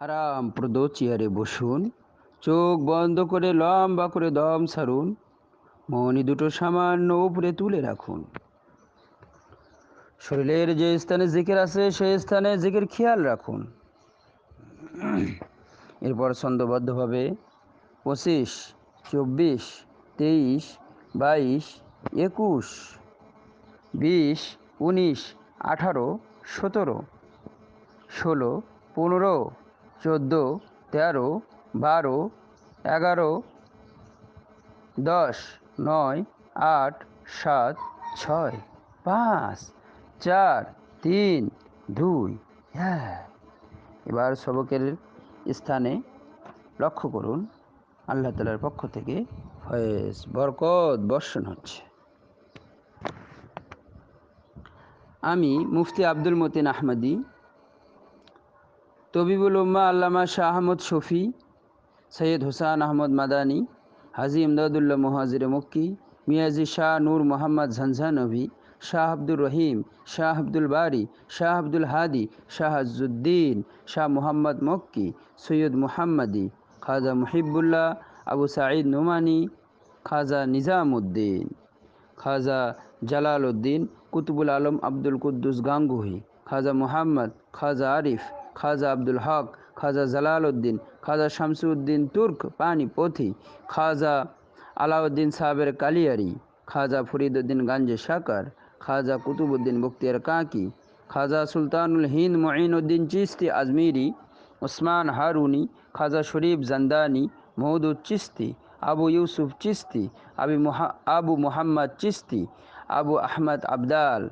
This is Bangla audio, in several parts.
আরামপ্রদ চেয়ারে বসুন, চোখ বন্ধ করে লম্বা করে দম সারুন, মনি দুটো সামান্য উপরে তুলে রাখুন। শরীরের যে স্থানে জিকের আছে সেই স্থানে জিকের খেয়াল রাখুন। এরপর ছন্দবদ্ধভাবে পঁচিশ, চব্বিশ, তেইশ, বাইশ, একুশ, বিশ, উনিশ, আঠারো, সতেরো, ষোলো, পনেরো চোদ্দ, তেরো, বারো, এগারো, দশ, নয়, আট, সাত, ছয়, পাঁচ, চার, তিন, দুই, এক। এবার সবকের স্থানে লক্ষ্য করুন। আল্লাহ তালার পক্ষ থেকে ফয়েজ বরকত বর্ষণ হচ্ছে। আমি মুফতি আব্দুল মতিন আহমদি তবিবুল উম্মা আল্লামা শাহ আহমদ শফি, সৈয়দ হুসান আহমদ মাদানী, হাজি ইমদাদুল্লাহ মুহাজির মক্কি, মিয়াজি শাহ নূর মোহাম্মদ ঝঞ্ঝানবী শাহ আব্দুর রহিম, শাহ আব্দুল বারি, শাহ আব্দুল হাদি, শাহ আজুদ্দিন শাহ মুহাম্মদ মক্কি, সৈয়দ মুহাম্মদি, খাজা মুহিবুল্লাহ, আবু সাঈদ নোমানি, খাজা নিজামুদ্দিন, খাজা জালাল উদ্দিন কুতুবুল আলম আব্দুল কুদ্দুস গাঙ্গুহি, খাজা মুহাম্মদ, খাজা আরিফ খাজা আব্দুল হক, খাজা জালাল উদ্দিন খাজা শামসুদ্দিন তুর্ক পানিপথি খাজা আলাউদ্দিন সাহেবের কালিয়ারি, খাজা ফরিদুদ্দিন গাঞ্জে সাকার, খাজা কুতুবুদ্দিন বক্তিয়ার কাকি, খাজা সুলতানুল হিন্দ মঈনুদ্দিন চিস্তি আজমিরি, ওসমান হারুনি, খাজা শরীফ জান্দানি, মহদুদ চিস্তি আবু ইউসুফ চিস্তি আবি আবু মোহাম্মদ চিস্তি আবু আহমদ আবদাল,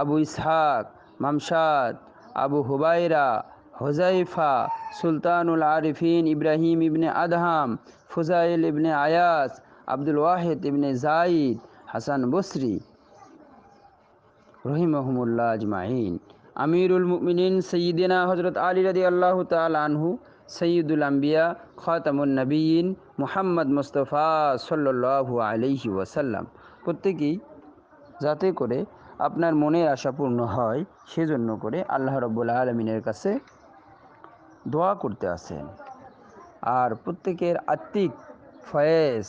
আবু ইসহাক, মামসাদ, আবু হুবাইরা হোজাইফা সুলতানুল আরিফিন ইব্রাহিম ইবনে আদহাম, ফুজাইল ইবনে আয়াস, আব্দুল ওয়াহেদ ইবনে জাইদ হাসান বসরি রহিমহমুল্লাহ আজমাইন। আমিরুল মুমিনিন সঈদিনা হজরত আলী রদি আল্লাহ তাল আনহু সঈদুল আম্বিয়া, খাতামুন নবীন মুহাম্মদ মুস্তফা সাল্লু আলহি ওয়াসাল্লাম। প্রত্যেকেই যাতে করে আপনার মনের আশা পূর্ণ হয়, সেজন্য করে আল্লাহ রব্বুল আলমিনের কাছে দোয়া করতে আসেন। আর প্রত্যেকের আত্মিক ফয়েজ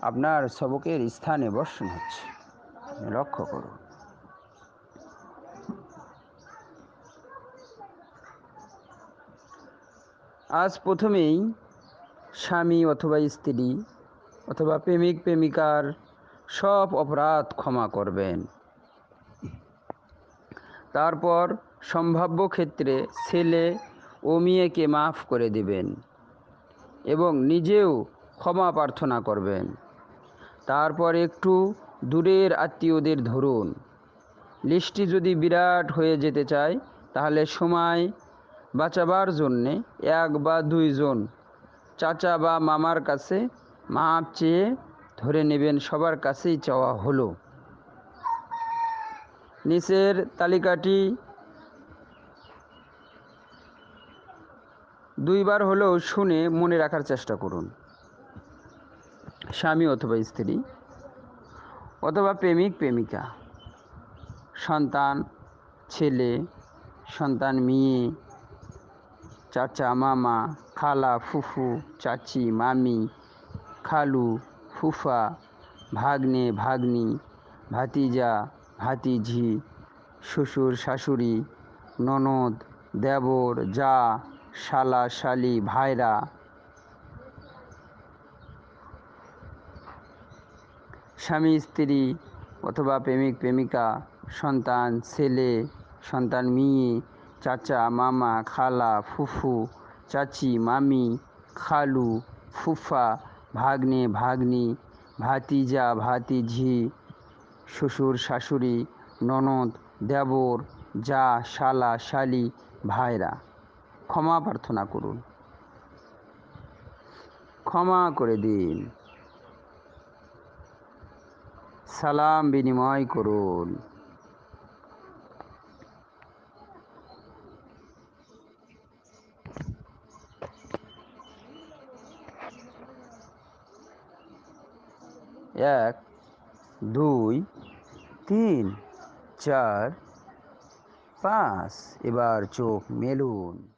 আপনার সবকের স্থানে বর্ষণ হচ্ছে। লক্ষ্য করুন। আজ প্রথমেই স্বামী অথবা স্ত্রী অথবা প্রেমিক, প্রেমিকার সব অপরাধ ক্ষমা করবেন। তারপর সম্ভাব্য ক্ষেত্রে ছেলে ও মেয়েকে মাফ করে দিবেন এবং নিজেও ক্ষমা প্রার্থনা করবেন। তারপর একটু দূরের আত্মীয়দের ধরুন। লিস্টটি যদি বিরাট হয়ে যেতে চায়, তাহলে সময় বাঁচাবার জন্যে এক বা দুইজন চাচা বা মামার কাছে মাপ চেয়ে ধরে নেবেন, সবার কাছেই চাওয়া হলো। নিচের তালিকাটি দুইবার হলেও শুনে মনে রাখার চেষ্টা করুন। স্বামী অথবা স্ত্রী অথবা প্রেমিক, প্রেমিকা, সন্তান, ছেলে, সন্তান, মেয়ে, চাচা, মামা, খালা, ফুফু, চাচি, মামি, খালু, ফুফা, ভাগ্নে, ভাগ্নি, ভাতিজা, ভাতিঝি, শ্বশুর, শাশুড়ি, ননদ, দেবর, যা শালা শালি ভাইরা। স্বামী, স্ত্রী অথবা প্রেমিক, প্রেমিকা, সন্তান, ছেলে, সন্তান, মেয়ে, চাচা, মামা, খালা, ফুফু, চাচি, মামি, খালু, ফুফা, ভাগ্নে, ভাগ্নি, ভাতিজা, ভাতিঝি, শ্বশুর, শাশুড়ি, ননদ, দেবর, যা, শালা, শালি, ভাইরা। ক্ষমা প্রার্থনা করুন। ক্ষমা করে দিন। সালাম বিনিময় করুন। এক, দুই, তিন, চার, পাঁচ। এবার চোখ মেলুন।